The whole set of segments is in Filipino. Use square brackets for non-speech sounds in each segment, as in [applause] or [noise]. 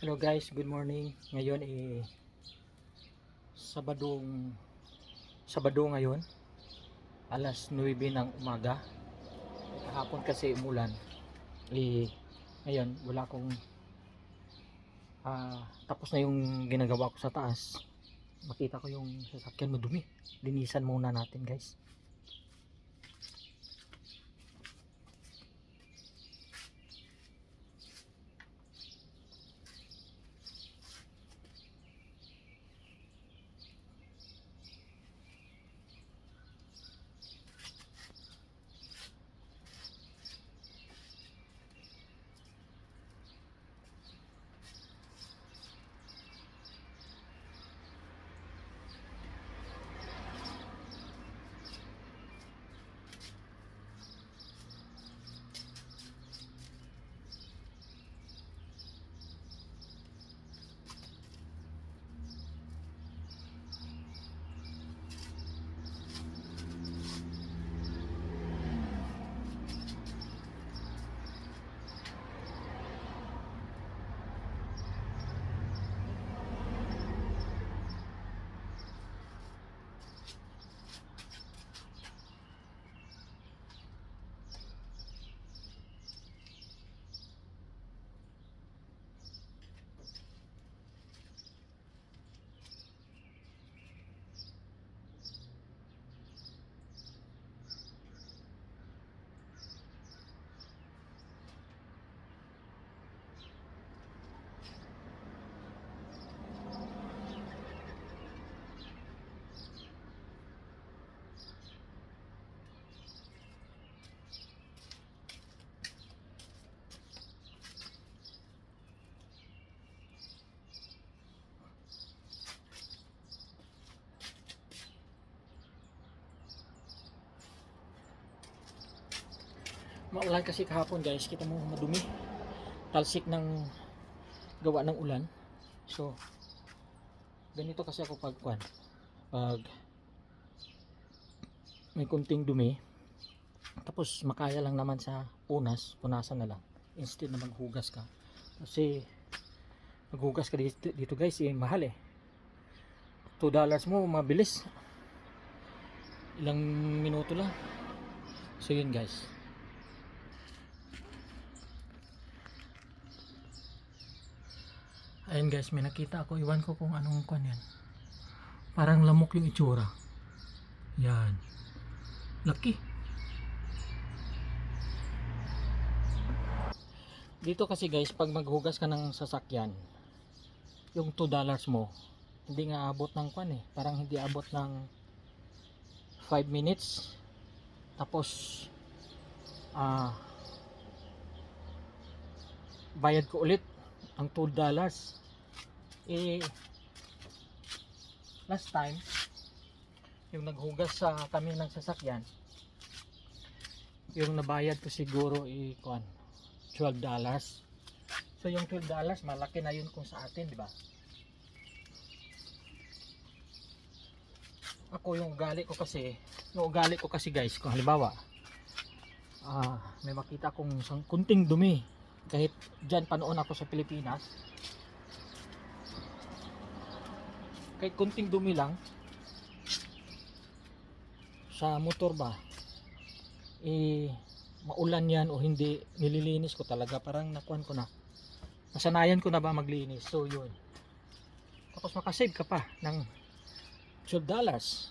Hello guys, good morning. Ngayon eh Sabadong Sabado ngayon. Alas 9 ng umaga. Kahapon kasi umulan. Eh ngayon wala akong ah, tapos na yung ginagawa ko sa taas. Makita ko yung sasakyan madumi. Linisan muna natin guys. Maulan kasi kahapon guys, kita mo madumi. Talsik ng gawa ng ulan. So, ganito kasi ako pag kwan. Pag may kunting dumi, tapos makaya lang naman sa punas, punasan na lang. Instead na maghugas ka. Kasi maghugas ka dito, dito guys, eh, mahal eh. 2 dollars mo, mabilis. Ilang minuto lang. So yun guys. Ayun guys, may nakita ako. Iwan ko kung anong kwan yan. Parang lamok yung itsura. Yan. Laki. Dito kasi guys, pag maghugas ka ng sasakyan, yung 2 dollars mo, hindi nga abot ng kwan eh. Parang hindi abot ng 5 minutes. Tapos, ah, bayad ko ulit ang 2 dollars. Eh last time yung naghugas sa kami ng sasakyan yung nabayad ko siguro i kuan 12 dollars. So yung 12 dollars malaki na yun kung sa atin di ba? Ako yung ugali ko kasi yung ugali ko kasi guys kung halimbawa ah may makita isang kunting dumi kahit dyan panoon ako sa Pilipinas. Kahit kunting dumi lang. Sa motor ba eh maulan yan o hindi nililinis ko talaga. Parang nakuan ko na. Nasanayan ko na ba maglinis? So yun. Tapos makasave ka pa ng 12 dollars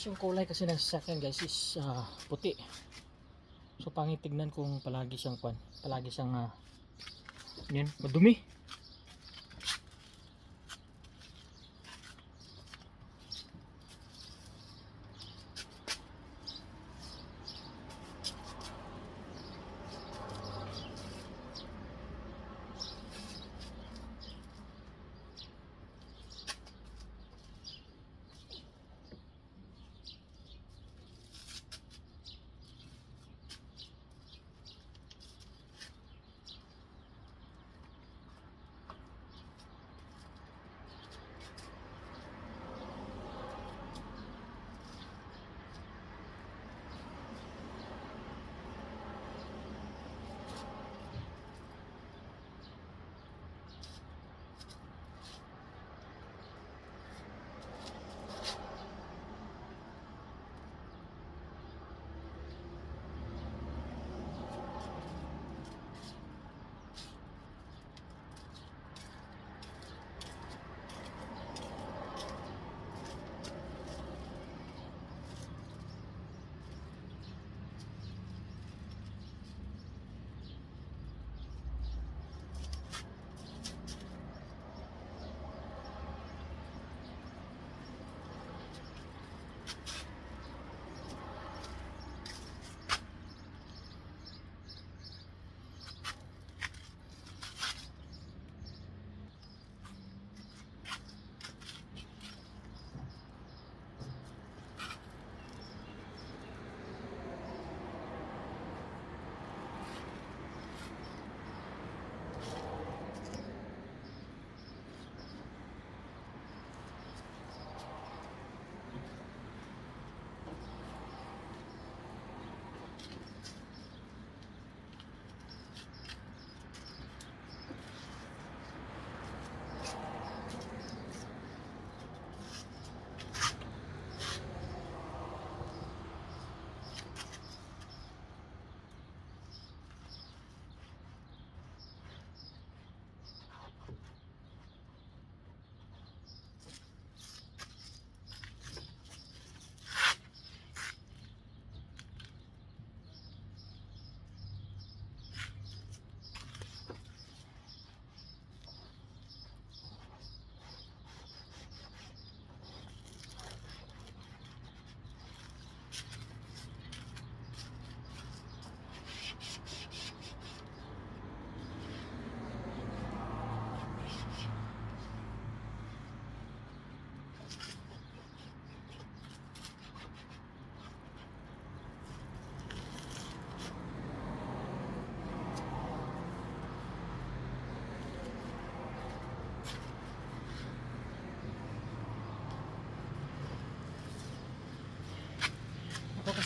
Tapos yung kulay kasi ng sasakyan guys is ah, puti. So pangit tignan kung palagi siyang kwan, palagi siyang uh, yan, madumi.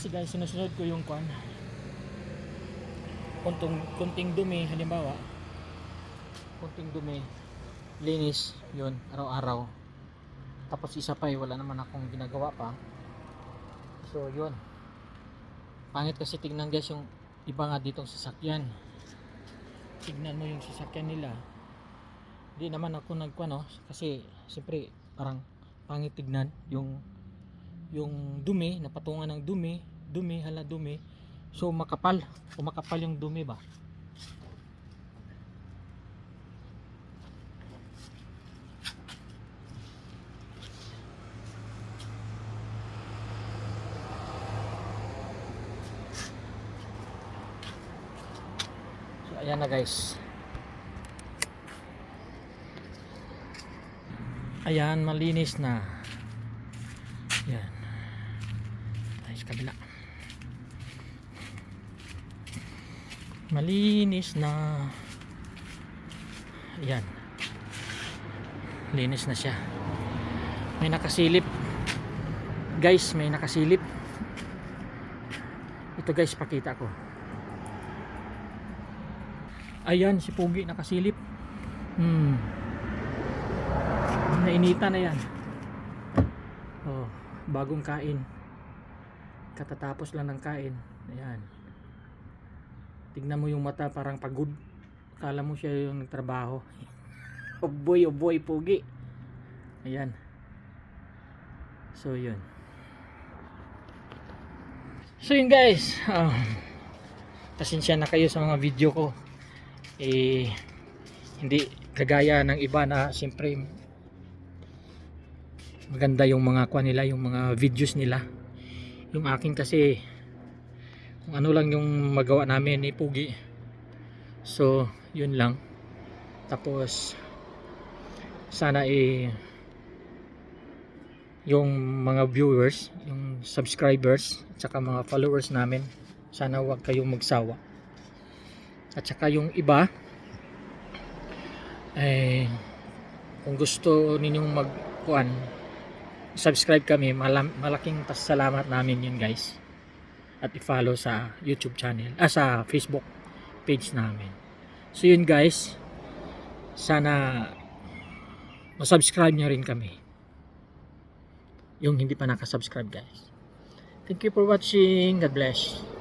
Kasi guys sinusunod ko yung kwan. Kunting, kunting dumi halimbawa. Kunting dumi linis yun araw-araw. Tapos isa pa eh, wala naman akong ginagawa pa. So yun. Pangit kasi tignan guys yung iba nga ditong sasakyan. Tignan mo yung sasakyan nila. Di naman ako nagkwano kasi siyempre parang pangit tignan yung yung dumi napatungan ng dumi dumi hala dumi. So makapal. Kumakapal yung dumi ba? So ayan na guys. Ayan malinis na. Yan tayo sa kabila malinis na. Ayan. Linis na siya. May nakasilip. Guys may nakasilip. Ito guys pakita ko. Ayan si Pugi nakasilip. Hmm. Nainita na yan. Oh bagong kain. Katatapos lang ng kain. Ayan tignan mo yung mata parang pagod. Kala mo siya yung nagtrabaho [laughs] oh boy oh Pugi. Ayan. So yun. So yun guys. Um, pasensya na kayo sa mga video ko. Eh hindi kagaya ng iba na siyempre maganda yung mga kwa nila yung mga videos nila. Yung akin kasi ano lang yung magawa namin ni Pugi. So yun lang. Tapos sana eh yung mga viewers yung subscribers at saka mga followers namin sana wag kayong magsawa. At saka yung iba eh kung gusto ninyong magkuan subscribe kami malaking pasalamat namin yun guys at i-follow sa YouTube channel ah sa Facebook page namin. So yun guys. Sana masubscribe nyo rin kami. Yung hindi pa nakasubscribe guys. Thank you for watching. God bless